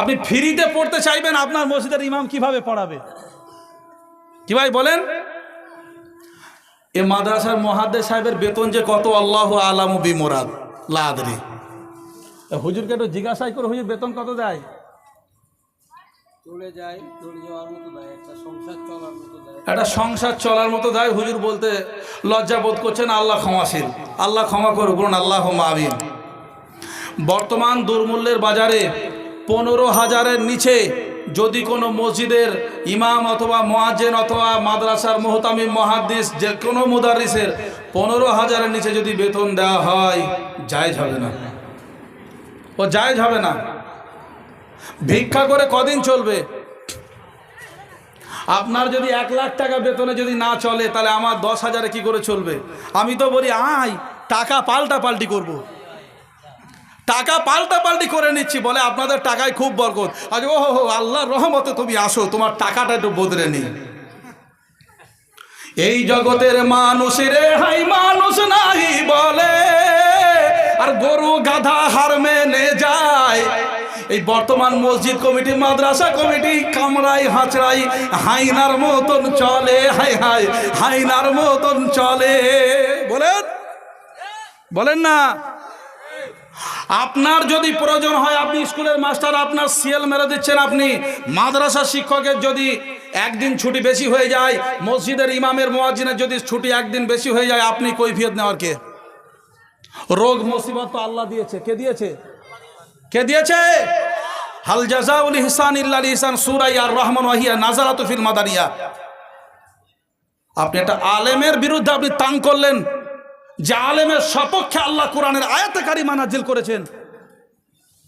আপনি ফ্রিতে পড়তে চাইবেন আপনার মসজিদের ইমাম কীভাবে পড়াবে? কি ভাই বলেন? এ মাদ্রাসার মহাদ্দেশ সাহেবের বেতন যে কত আল্লাহ আলামু বিমোরাদ। লাদরি হুজুরকে একটু জিজ্ঞাসাই করে হুজুর বেতন কত দেয়? চলে যায় চলে যাওয়ার মতো দেয় একটা সংসার চলার মতো দেয়। একটা সংসার চলার মতো দেয় হুজুর বলতে লজ্জা বোধ করছেন আল্লাহ ক্ষমাশীল। আল্লাহ ক্ষমা করুক বলুন আল্লাহ মাবিন বর্তমান দুর্মূল্যের বাজারে পনেরো হাজারের নিচে যদি কোনো মসজিদের ইমাম অথবা মোয়াজ্জেন অথবা মাদ্রাসার মোহতামিম, মহাদ্দিস, যে কোনো মুদারিসের পনেরো হাজারের নিচে যদি বেতন দেওয়া হয়, জায়জ হবে না। ও জায়জ হবে না। ভিক্ষা করে কদিন চলবে? আপনার যদি এক লাখ টাকা বেতনে যদি না চলে, তাহলে আমার দশ হাজারে কি করে চলবে? আমি তো বলি, আয়, টাকা পাল্টা পাল্টি করব। টাকা পাল্টা পাল্টি করে নিচ্ছি, বলে আপনাদের টাকায় খুব বরকত। আজ ও হো, আল্লাহর রহমতে তুমি আসো, তোমার টাকাটা একটু বদলে নি এই জগতের মানুষের হাই মানুষ নাই বলে, আর গরু গাধা হার মেনে যায়। এই বর্তমান মসজিদ কমিটি, মাদ্রাসা কমিটি, কামরাই হাঁচড়াই, হাইনার মতন চলে, হাই হাই, হাইনার মতন চলে। বলেন? বলেন না? আপনার যদি প্রয়োজন হয়, আপনি স্কুলের মাস্টার, আপনার সিএল মেরে দিচ্ছেন আপনি। মাদ্রাসা শিক্ষকের যদি একদিন ছুটি বেশি হয়ে যায়, মসজিদের ইমামের মোয়াজিনের যদি ছুটি একদিন বেশি হয়ে যায়, আপনি কৈফিয়ত নেওয়ার কে? রোগ, মুসিবত তো আল্লাহ দিয়েছে। কে দিয়েছে? কে দিয়েছে? হাল জাজাউল ইহসান ইল্লাল ইহসান সুরাই আর রহমান ওয়াহিয়া নাজারাতু ফিল মাদানিয়া। আপনি একটা আলেমের বিরুদ্ধে আপনি তাং করলেন। যে আলেমের সপক্ষে আল্লাহ কোরআনের আয়াতকারী মানাজিল করেছেন।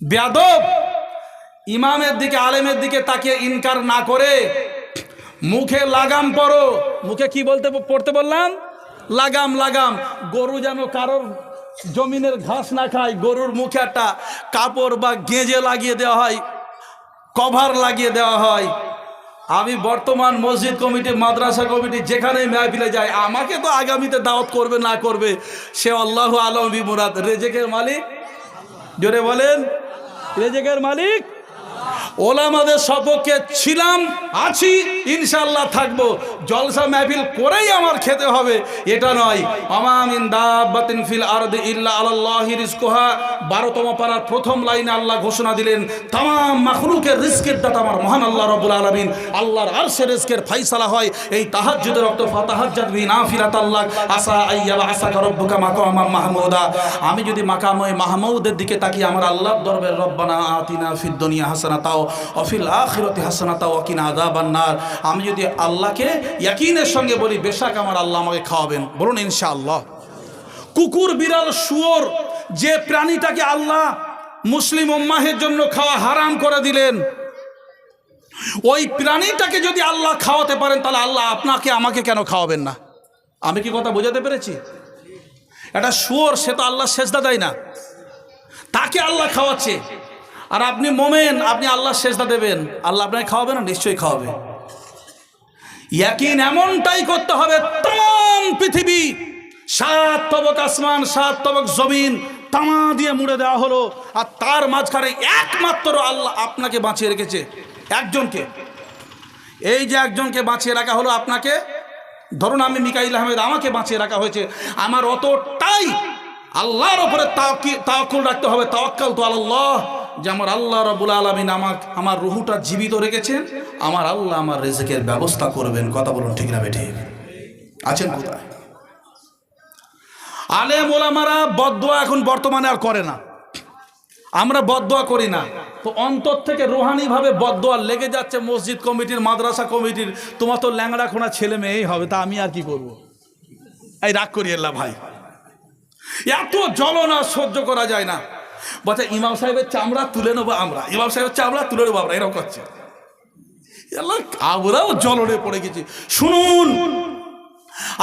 বেয়াদব, ইমামের দিকে, আলেমের দিকে তাকিয়ে ইনকার না করে মুখে লাগাম পড়ো মুখে কি বলতে, পড়তে বললাম? লাগাম লাগাম। গরু যেন কারোর জমিনের ঘাস না খায়, গরুর মুখে একটা কাপড় বা গেঁজে লাগিয়ে দেওয়া হয়, কভার লাগিয়ে দেওয়া হয়। আমি বর্তমান মসজিদ কমিটি, মাদ্রাসা কমিটি যেখানে মেহফিলে যাই, আমাকে তো আগামীতে দাওয়াত করবে, না করবে, সে আল্লাহ আলম বিমুরাদ। রেজেকের মালিক? জোরে বলেন। রেজেকের মালিক? ওলামাদের সপক্ষে ছিলাম, আছি ইনশাল্লাহ থাকব। জলসা মেহফিল করেই আমার খেতে হবে, এটা নয়। আমামিন দাবাতিন ফিল আরদি ইল্লা আলাল্লাহি রিজকুহা। 12তম পারার প্রথম লাইনে আল্লাহ ঘোষণা দিলেন, তামাম মাখলুকের রিজকের দাতা আমার মহান আল্লাহ রাব্বুল আলামিন। আল্লাহর আরশের রিস্কের ফাইসালা হয়, এই তাহাজ্জুদের রক্ত ফাতাহাজ্জাত বি নাফিলাত আল্লাহ। আসা আইয়াবা আসাকা রব্বুকা মাকামা মাহমুদা। আমি যদি মাকামে মাহমুদের দিকে তাকিয়ে, আমার আল্লাহ দরবের রব্বানা আতিনা ফিদ দুনিয়া হাসানাতাও অফিল আখিরাতি হাসানাতাও ওয়াকিনা আযাবান নার। আমি যদি আল্লাহকে ইয়াকিনের সঙ্গে বলি, বেশাক আমার আল্লাহ আমাকে খাওয়াবেন। বলুন ইনশাআল্লাহ। কুকুর, বিড়াল, শুয়োর, যে প্রাণীটাকে আল্লাহ মুসলিম উম্মাহের জন্য খাওয়া হারাম করে দিলেন, ওই প্রাণীটাকে যদি আল্লাহ খাওয়াতে পারেন, তাহলে আল্লাহ আপনাকে, আমাকে কেন খাওয়াবেন না? আমি কি কথা বোঝাতে পেরেছি? একটা শুয়োর, সে তো আল্লাহ সেজদা দেয় না। তাকে আল্লাহ খাওয়াচ্ছে। আর আপনি মোমেন, আপনি আল্লাহ সেজদা দেবেন। আল্লাহ আপনাকে খাওয়াবে না? নিশ্চয়ই খাওয়াবে। ইয়াকিন এমনটাই করতে হবে, তাম পৃথিবী। সাত তবক আসমান, সাত তবক জমিন তামা দিয়ে মুড়ে দেওয়া হলো, আর তার মাঝখানে একমাত্র আল্লাহ আপনাকে বাঁচিয়ে রেখেছে। একজনকে। এই যে একজনকে বাঁচিয়ে রাখা হলো আপনাকে, ধরুন আমি মিকাইল আহমেদ, আমাকে বাঁচিয়ে রাখা হয়েছে। আমার অতটাই আল্লাহর ওপরে তাওয়াক্কুল রাখতে হবে তাওয়াক্কাল তো আল্লাহ যে আমার আল্লাহ রবুল আলমিন আমার আমার রুহুটা জীবিত রেখেছেন, আমার আল্লাহ আমার রেজেকের ব্যবস্থা করবেন। কথা বলুন ঠিক না বেঠিক? আছেন কোথায়? আলেম ওলামারা বদোয়া এখন বর্তমানে আর করে না। আমরা বদোয়া করি না। তো অন্তর থেকে রোহানিভাবে বদোয়া লেগে যাচ্ছে মসজিদ কমিটির, মাদ্রাসা কমিটির। তোমার তো ল্যাংড়া খোনা ছেলে মেয়েই হবে, তা আমি আর কি করব। এই রাগ করি এল্লা ভাই। এত জ্বলনা সহ্য করা যায় না। বলছে, ইমাম সাহেবের চামড়া তুলে নেব আমরা। ইমাম সাহেবের চামড়া তুলে নেব আমরা, এরকম করছে। আমরাও জ্বলনে পড়ে গেছি। শুনুন,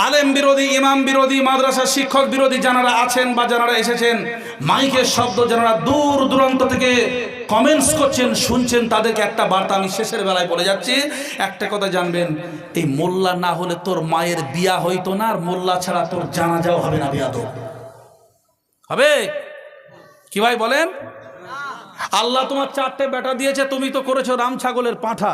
আলেম বিরোধী, ইমাম বিরোধী মাদ্রাসা শিক্ষক বিরোধী যারা আছেন বা যারা এসেছেন, মাইকের শব্দ যারা দূর দূরান্ত থেকে কমেন্টস করছেন, শুনছেন, তাদেরকে একটা বার্তা আমি শেষের বেলায় বলে যাচ্ছি। একটা কথা জানবেন, এই মোল্লা না হলে তোর মায়ের বিয়া হইতো না, আর মোল্লা ছাড়া তোর জানাজাও হবে না বিয়া হবে? কি ভাই বলেন? আল্লাহ তোমার চারটে বেটা দিয়েছে তুমি তো করেছ রাম ছাগলের পাঁঠা।